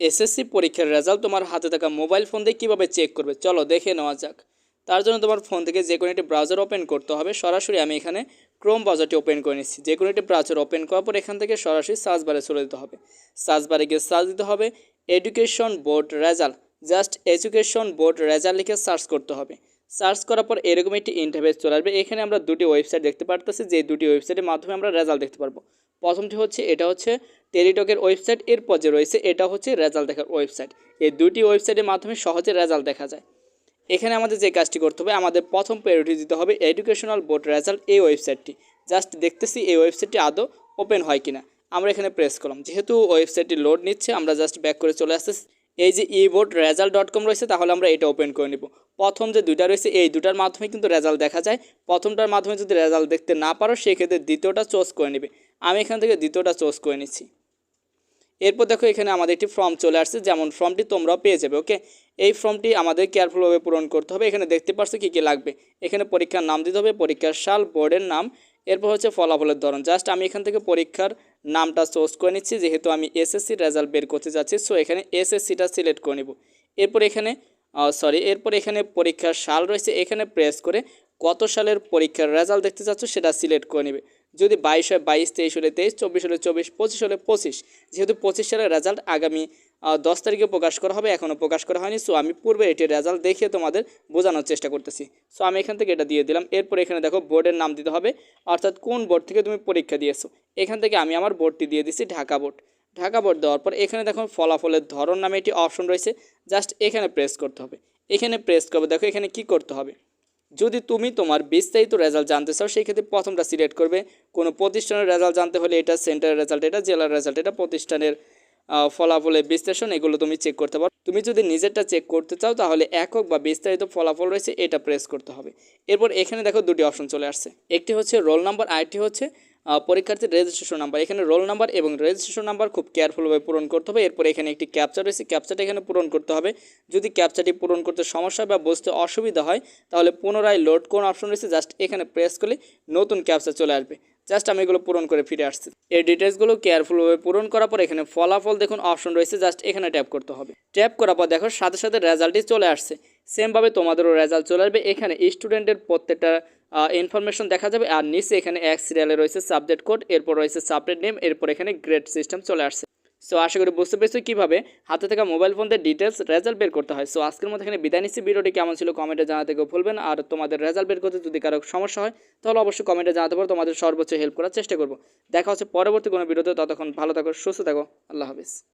SSC পরীক্ষার result তোমার হাতে থাকা মোবাইল ফোন দিয়ে কীভাবে চেক করবে? চলো দেখে নেওয়া যাক। তার জন্য তোমার ফোন থেকে যে কোনো একটি ব্রাউজার ওপেন করতে হবে। সরাসরি আমি এখানে ক্রোম ব্রাউজারটি ওপেন করে নিচ্ছি। যে কোনো একটি ব্রাউজার ওপেন করার পর এখান থেকে সরাসরি সার্চ বারে চলে যেতে হবে। সার্চ বারে গিয়ে সার্চ দিতে হবে। Education board result just education board result লিখে সার্চ করতে হবে। সার্চ করার পর এরকম একটি ইন্টারভেস চলে আসবে। এখানে আমরা দুটি ওয়েবসাইট দেখতে পারতেছি, যে দুটি ওয়েবসাইটের মাধ্যমে আমরা রেজাল্ট দেখতে পারব। প্রথমটি হচ্ছে, এটা হচ্ছে টেলিটকের ওয়েবসাইট এরপর যে রয়েছে, এটা হচ্ছে রেজাল্ট দেখার ওয়েবসাইট এই দুটি ওয়েবসাইটের মাধ্যমে সহজে রেজাল্ট দেখা যায়। এখানে আমাদের যে কাজটি করতে হবে, আমাদের প্রথম প্রায়োরিটি দিতে হবে এডুকেশনাল বোর্ড রেজাল্ট এই ওয়েবসাইটটি জাস্ট দেখতেছি এই ওয়েবসাইটটি আদৌ ওপেন হয় কিনা। আমরা এখানে প্রেস করলাম। যেহেতু ওয়েবসাইটটি লোড নিচ্ছে, আমরা জাস্ট ব্যাক করে চলে আসতেছি। এই যে E board result dot com রয়েছে, তাহলে আমরা এটা ওপেন করে নিব। প্রথম যে দুইটা রয়েছে, এই দুটার মাধ্যমে কিন্তু রেজাল্ট দেখা যায়। প্রথমটার মাধ্যমে যদি রেজাল্ট দেখতে না পারো, সেক্ষেত্রে দ্বিতীয়টা চোজ করে নেবে। আমি এখান থেকে দ্বিতীয়টা চোজ করে নিচ্ছি। এরপর দেখো এখানে আমাদের একটি ফর্ম চলে আসছে, যেমন ফর্মটি তোমরাও পেয়ে যাবে ওকে এই ফর্মটি আমাদের কেয়ারফুলভাবে পূরণ করতে হবে। এখানে দেখতে পাচ্ছ কী কী লাগবে। এখানে পরীক্ষার নাম দিতে হবে, পরীক্ষার সাল বোর্ডের নাম। এরপর হচ্ছে ফলাফলের ধরন। জাস্ট আমি এখান থেকে পরীক্ষার নামটা চোজ করে নিচ্ছি, যেহেতু আমি এসএসসির রেজাল্ট বের করতে যাচ্ছি সো এখানে এসএসসিটা সিলেক্ট করে নেব। এরপর এখানে সরি এরপর এখানে পরীক্ষার সাল রয়েছে। এখানে প্রেস করে কত সালের পরীক্ষার রেজাল্ট দেখতে চাচ্ছ সেটা সিলেক্ট করে নেবে। যদি বাইশ হয় বাইশ, তেইশ হলে তেইশ, চব্বিশ হলে চব্বিশ, পঁচিশ হলে পঁচিশ। যেহেতু পঁচিশ সালের রেজাল্ট আগামী দশ তারিখে প্রকাশ করা হবে এখনও প্রকাশ করা হয়নি। সো আমি পূর্বে এটির রেজাল্ট দেখিয়ে তোমাদের বোঝানোর চেষ্টা করতেছি। সো আমি এখান থেকে এটা দিয়ে দিলাম। এরপর এখানে দেখো বোর্ডের নাম দিতে হবে। অর্থাৎ কোন বোর্ড থেকে তুমি পরীক্ষা দিয়েছ? এখান থেকে আমি আমার বোর্ডটি দিয়ে দিচ্ছি ঢাকা বোর্ড ঢাকা বোর্ড দেওয়ার পর এখানে দেখো ফলাফলের ধরন নামে একটি অপশন রয়েছে। জাস্ট এখানে প্রেস করতে হবে। এখানে প্রেস করবে। দেখো এখানে কি করতে হবে? যদি তুমি তোমার বিস্তারিত রেজাল্ট জানতে চাও সেই ক্ষেত্রে প্রথমটা সিলেক্ট করবে। কোনো প্রতিষ্ঠানের রেজাল্ট জানতে হলে এটা সেন্টারের রেজাল্ট এটা জেলার রেজাল্ট এটা প্রতিষ্ঠানের ফলাফলের বিশ্লেষণ, এগুলো তুমি চেক করতে পারো। তুমি যদি নিজেরটা চেক করতে চাও, তাহলে একক বা বিস্তারিত ফলাফল রয়েছে, এটা প্রেস করতে হবে। এরপর এখানে দেখো দুটি অপশন চলে আসছে। একটি হচ্ছে রোল নাম্বার আরেকটি হচ্ছে পরীক্ষার্থীর রেজিস্ট্রেশন নাম্বার এখানে রোল নাম্বার এবং রেজিস্ট্রেশন নাম্বার খুব কেয়ারফুলভাবে পূরণ করতে হবে। এরপর এখানে একটি ক্যাপচা রয়েছে। ক্যাপচাটা এখানে পূরণ করতে হবে। যদি ক্যাপচাটি পূরণ করতে সমস্যা বা বুঝতে অসুবিধা হয়, তাহলে পুনরায় লোড কোন অপশন রয়েছে জাস্ট এখানে প্রেস করলে নতুন ক্যাপচা চলে আসবে। জাস্ট আমি এগুলো পূরণ করে ফিরে আসছি। এই ডিটেলসগুলো কেয়ারফুলভাবে পূরণ করার পর এখানে ফলাফল দেখুন অপশন রয়েছে জাস্ট এখানে ট্যাপ করতে হবে। ট্যাপ করার পর দেখো, সাথে সাথে রেজাল্টই চলে আসছে। সেমভাবে তোমাদেরও রেজাল্ট চলে আসবে। এখানে স্টুডেন্টের প্রত্যেকটা ইনফরমেশন দেখা যাবে। আর নিচে এখানে এক সিরিয়ালে রয়েছে সাবজেক্ট কোড এরপর রয়েছে সাবজেক্ট নেম এরপর এখানে গ্রেড সিস্টেম চলে আসছে। সো আশা করি বুঝতে পেরেছ কীভাবে হাতে থাকা মোবাইল ফোন দিয়ে ডিটেলস রেজাল্ট বের করতে হয়। সো আজকের মতো এখানে বিদায় নিচ্ছি। ভিডিওটি কেমন ছিল কমেন্টে জানাতে কেউ ভুলবেন আর তোমাদের রেজাল্ট বের করতে যদি কারও সমস্যা হয়, তাহলে অবশ্যই কমেন্টে জানাতে পারো। তোমাদের সর্বোচ্চ হেল্প করার চেষ্টা করব। দেখা হচ্ছে পরবর্তী কোনো ভিডিওতে। ততক্ষণ ভালো থাকো, সুস্থ থাকো। আল্লাহ হাফিজ।